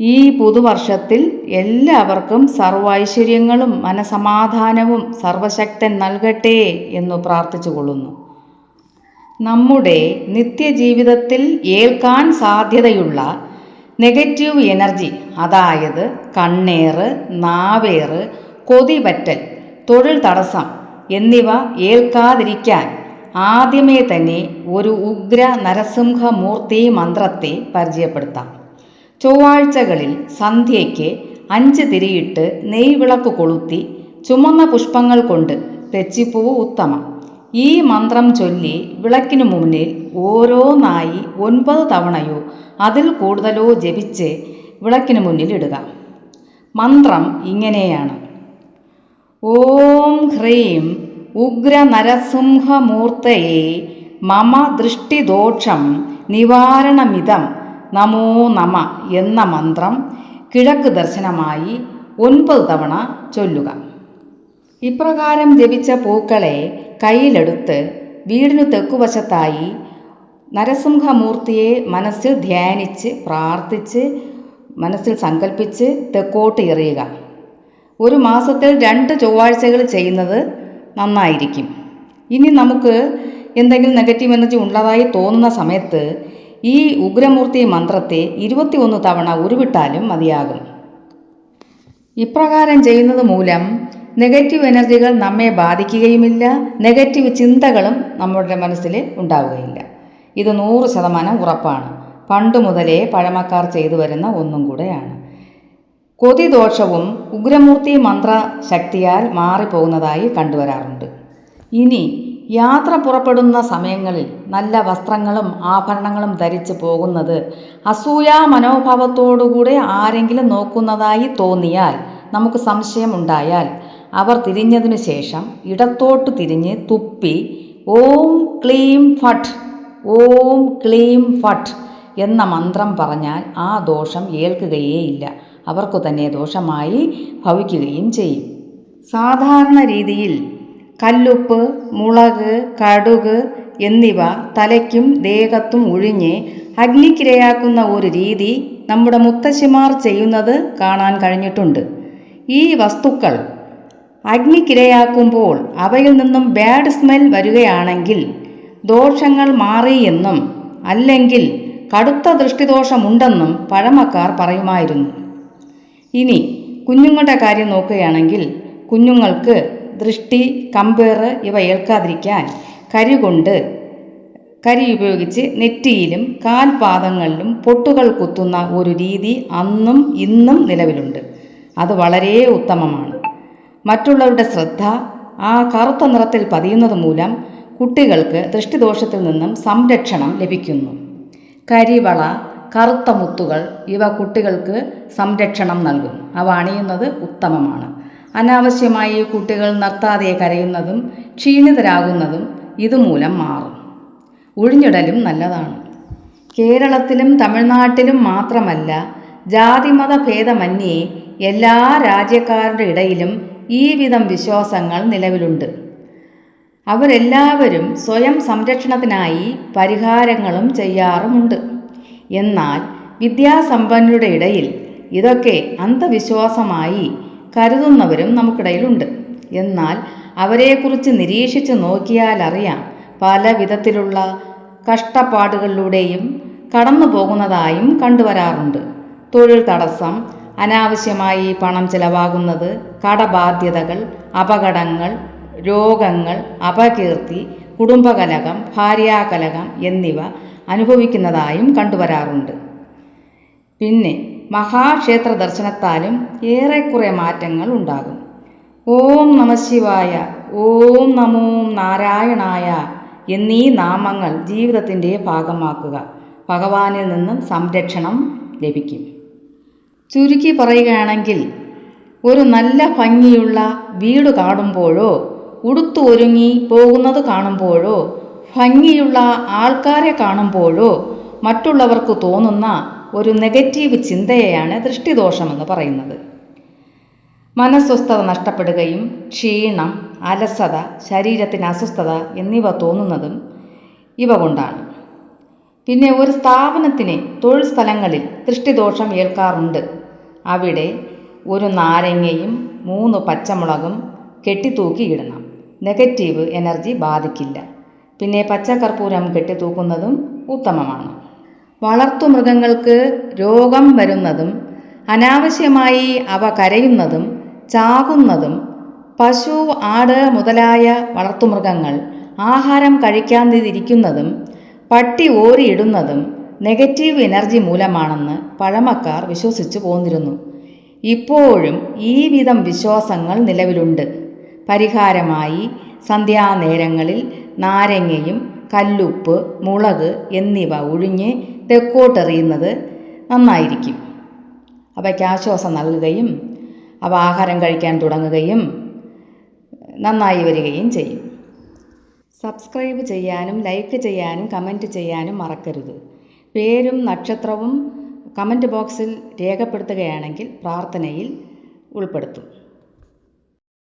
ഈ പുതുവർഷത്തിൽ എല്ലാവർക്കും സർവൈശ്വര്യങ്ങളും മനസമാധാനവും സർവശക്തൻ നൽകട്ടെ എന്നു പ്രാർത്ഥിച്ചുകൊള്ളുന്നു. നമ്മുടെ നിത്യജീവിതത്തിൽ ഏൽക്കാൻ സാധ്യതയുള്ള നെഗറ്റീവ് എനർജി അതായത് കണ്ണേറ് നാവേറ് കൊതിപറ്റൽ തൊഴിൽ തടസ്സം എന്നിവ ഏൽക്കാതിരിക്കാൻ ആദ്യമേ തന്നെ ഒരു ഉഗ്ര നരസിംഹമൂർത്തി മന്ത്രത്തെ പരിചയപ്പെടുത്താം. ചൊവ്വാഴ്ചകളിൽ സന്ധ്യയ്ക്ക് അഞ്ച് തിരിയിട്ട് നെയ്വിളക്ക് കൊളുത്തി ചുമന്ന പുഷ്പങ്ങൾ കൊണ്ട് തെച്ചിപ്പൂവ് ഉത്തമം. ഈ മന്ത്രം ചൊല്ലി വിളക്കിനു മുന്നിൽ ഓരോന്നായി ഒൻപത് തവണയോ അതിൽ കൂടുതലോ ജപിച്ച് വിളക്കിനു മുന്നിൽ ഇടുക. മന്ത്രം ഇങ്ങനെയാണ്. ഓം ഹ്രീം ഉഗ്ര നരസിംഹമൂർത്തയെ മമ ദൃഷ്ടിദോഷം നിവാരണമിതം നമോ നമ എന്ന മന്ത്രം കിഴക്ക് ദർശനമായി ഒൻപത് തവണ ചൊല്ലുക. ഇപ്രകാരം ജപിച്ച പൂക്കളെ കയ്യിലെടുത്ത് വീടിനു തെക്കുവശത്തായി നരസിംഹമൂർത്തിയെ മനസ്സിൽ ധ്യാനിച്ച് പ്രാർത്ഥിച്ച് മനസ്സിൽ സങ്കല്പിച്ച് തെക്കോട്ട് എറിയുക. ഒരു മാസത്തിൽ രണ്ട് ചൊവ്വാഴ്ചകൾ ചെയ്യുന്നത് നന്നായിരിക്കും. ഇനി നമുക്ക് എന്തെങ്കിലും നെഗറ്റീവ് എനർജി ഉള്ളതായി തോന്നുന്ന സമയത്ത് ഈ ഉഗ്രമൂർത്തി മന്ത്രത്തെ ഇരുപത്തിയൊന്ന് തവണ ഉരുവിട്ടാലും മതിയാകും. ഇപ്രകാരം ചെയ്യുന്നത് മൂലം നെഗറ്റീവ് എനർജികൾ നമ്മെ ബാധിക്കുകയുമില്ല. നെഗറ്റീവ് ചിന്തകളും നമ്മുടെ മനസ്സിൽ ഉണ്ടാവുകയില്ല. ഇത് നൂറ് ശതമാനം ഉറപ്പാണ്. പണ്ട് മുതലേ പഴമക്കാർ ചെയ്തു വരുന്ന ഒന്നും കൂടെയാണ്. കൊതിദോഷവും ഉഗ്രമൂർത്തി മന്ത്ര ശക്തിയാൽ മാറിപ്പോകുന്നതായി കണ്ടുവരാറുണ്ട്. ഇനി യാത്ര പുറപ്പെടുന്ന സമയങ്ങളിൽ നല്ല വസ്ത്രങ്ങളും ആഭരണങ്ങളും ധരിച്ച് പോകുന്നത് അസൂയാ മനോഭാവത്തോടുകൂടെ ആരെങ്കിലും നോക്കുന്നതായി തോന്നിയാൽ നമുക്ക് സംശയമുണ്ടായാൽ അവർ തിരിഞ്ഞതിനു ശേഷം ഇടത്തോട്ട് തിരിഞ്ഞ് തുപ്പി ഓം ക്ലീം ഫട്ട് ഓം ക്ലീം ഫട്ട് എന്ന മന്ത്രം പറഞ്ഞാൽ ആ ദോഷം ഏൽക്കുകയേയില്ല. അവർക്കു തന്നെ ദോഷമായി ഭവിക്കുകയും ചെയ്യും. സാധാരണ രീതിയിൽ കല്ലുപ്പ് മുളക് കടുക് എന്നിവ തലയ്ക്കും ദേഹത്തും ഒഴിഞ്ഞ് അഗ്നിക്കിരയാക്കുന്ന ഒരു രീതി നമ്മുടെ മുത്തശ്ശിമാർ ചെയ്യുന്നത് കാണാൻ കഴിഞ്ഞിട്ടുണ്ട്. ഈ വസ്തുക്കൾ അഗ്നിക്കിരയാക്കുമ്പോൾ അവയിൽ നിന്നും ബാഡ് സ്മെൽ വരികയാണെങ്കിൽ ദോഷങ്ങൾ മാറിയെന്നും അല്ലെങ്കിൽ കടുത്ത ദൃഷ്ടിദോഷമുണ്ടെന്നും പഴമക്കാർ പറയുമായിരുന്നു. ഇനി കുഞ്ഞുങ്ങളുടെ കാര്യം നോക്കുകയാണെങ്കിൽ കുഞ്ഞുങ്ങൾക്ക് ദൃഷ്ടി കമ്പേറ് ഇവ ഏൽക്കാതിരിക്കാൻ. കരി കൊണ്ട് കരി ഉപയോഗിച്ച് നെറ്റിയിലും കാൽപാദങ്ങളിലും പൊട്ടുകൾ കുത്തുന്ന ഒരു രീതി അന്നും ഇന്നും നിലവിലുണ്ട്. അത് വളരെ ഉത്തമമാണ്. മറ്റുള്ളവരുടെ ശ്രദ്ധ ആ കറുത്ത നിറത്തിൽ പതിയുന്നത് മൂലം കുട്ടികൾക്ക് ദൃഷ്ടിദോഷത്തിൽ നിന്നും സംരക്ഷണം ലഭിക്കുന്നു. കരിവള കറുത്ത മുത്തുകൾ ഇവ കുട്ടികൾക്ക് സംരക്ഷണം നൽകും. അവ അണിയുന്നത് ഉത്തമമാണ്. അനാവശ്യമായി കുട്ടികൾ നിർത്താതെ കരയുന്നതും ക്ഷീണിതരാകുന്നതും ഇതുമൂലം മാറും. ഒഴിഞ്ഞിടലും നല്ലതാണ്. കേരളത്തിലും തമിഴ്നാട്ടിലും മാത്രമല്ല ജാതിമത ഭേദമന്യേ എല്ലാ രാജ്യക്കാരുടെ ഇടയിലും ഈ വിധം വിശ്വാസങ്ങൾ നിലവിലുണ്ട്. അവരെല്ലാവരും സ്വയം സംരക്ഷണത്തിനായി പരിഹാരങ്ങളും ചെയ്യാറുമുണ്ട്. എന്നാൽ വിദ്യാസമ്പന്നരുടെ ഇടയിൽ ഇതൊക്കെ അന്ധവിശ്വാസമായി കരുതുന്നവരും നമുക്കിടയിലുണ്ട്. എന്നാൽ അവരെക്കുറിച്ച് നിരീക്ഷിച്ച് നോക്കിയാൽ അറിയാം പല വിധത്തിലുള്ള കഷ്ടപ്പാടുകളിലൂടെയും കടന്നു പോകുന്നതായും കണ്ടുവരാറുണ്ട്. തൊഴിൽ തടസ്സം അനാവശ്യമായി പണം ചിലവാകുന്നത് കടബാധ്യതകൾ അപകടങ്ങൾ രോഗങ്ങൾ അപകീർത്തി കുടുംബകലകം ഭാര്യാകലകം എന്നിവ അനുഭവിക്കുന്നതായും കണ്ടുവരാറുണ്ട്. പിന്നെ മഹാക്ഷേത്ര ദർശനത്താലും ഏറെക്കുറെ മാറ്റങ്ങൾ ഉണ്ടാകും. ഓം നമശിവായ ഓം നമോ നാരായണായ എന്നീ നാമങ്ങൾ ജീവിതത്തിന്റെ ഭാഗമാക്കുക. ഭഗവാനിൽ നിന്നും സംരക്ഷണം ലഭിക്കും. ചുരുക്കി പറയുകയാണെങ്കിൽ ഒരു നല്ല ഭംഗിയുള്ള വീട് കാണുമ്പോഴോ ഉടുത്തു ഒരുങ്ങി പോകുന്നത് കാണുമ്പോഴോ ഭംഗിയുള്ള ആൾക്കാരെ കാണുമ്പോഴോ മറ്റുള്ളവർക്ക് തോന്നുന്ന ഒരു നെഗറ്റീവ് ചിന്തയെയാണ് ദൃഷ്ടിദോഷമെന്ന് പറയുന്നത്. മനസ്വസ്ഥത നഷ്ടപ്പെടുകയും ക്ഷീണം അലസത ശരീരത്തിന് അസ്വസ്ഥത എന്നിവ തോന്നുന്നതും ഇവ കൊണ്ടാണ്. പിന്നെ ഒരു സ്ഥാപനത്തിന് തൊഴിൽ സ്ഥലങ്ങളിൽ ദൃഷ്ടിദോഷം ഏൽക്കാറുണ്ട്. അവിടെ ഒരു നാരങ്ങയും മൂന്ന് പച്ചമുളകും കെട്ടിത്തൂക്കിയിടണം. നെഗറ്റീവ് എനർജി ബാധിക്കില്ല. പിന്നെ പച്ചക്കർപ്പൂരം കെട്ടിത്തൂക്കുന്നതും ഉത്തമമാണ്. വളർത്തുമൃഗങ്ങൾക്ക് രോഗം വരുന്നതും അനാവശ്യമായി അവ കരയുന്നതും ചാകുന്നതും പശു ആട് മുതലായ വളർത്തുമൃഗങ്ങൾ ആഹാരം കഴിക്കാതിരിക്കുന്നതും പട്ടി ഓരിയിടുന്നതും നെഗറ്റീവ് എനർജി മൂലമാണെന്ന് പഴമക്കാർ വിശ്വസിച്ചു പോന്നിരുന്നു. ഇപ്പോഴും ഈ വിധം വിശ്വാസങ്ങൾ നിലവിലുണ്ട്. പരിഹാരമായി സന്ധ്യാനേരങ്ങളിൽ നാരങ്ങയും കല്ലുപ്പ് മുളക് എന്നിവ ഒഴിഞ്ഞ് തെക്കോട്ടെറിയുന്നത് നന്നായിരിക്കും. അവയ്ക്ക് ആശ്വാസം നൽകുകയും അവ ആഹാരം കഴിക്കാൻ തുടങ്ങുകയും നന്നായി വരികയും ചെയ്യും. സബ്സ്ക്രൈബ് ചെയ്യാനും ലൈക്ക് ചെയ്യാനും കമന്റ് ചെയ്യാനും മറക്കരുത്. പേരും നക്ഷത്രവും കമന്റ് ബോക്സിൽ രേഖപ്പെടുത്തുകയാണെങ്കിൽ പ്രാർത്ഥനയിൽ ഉൾപ്പെടുത്തും.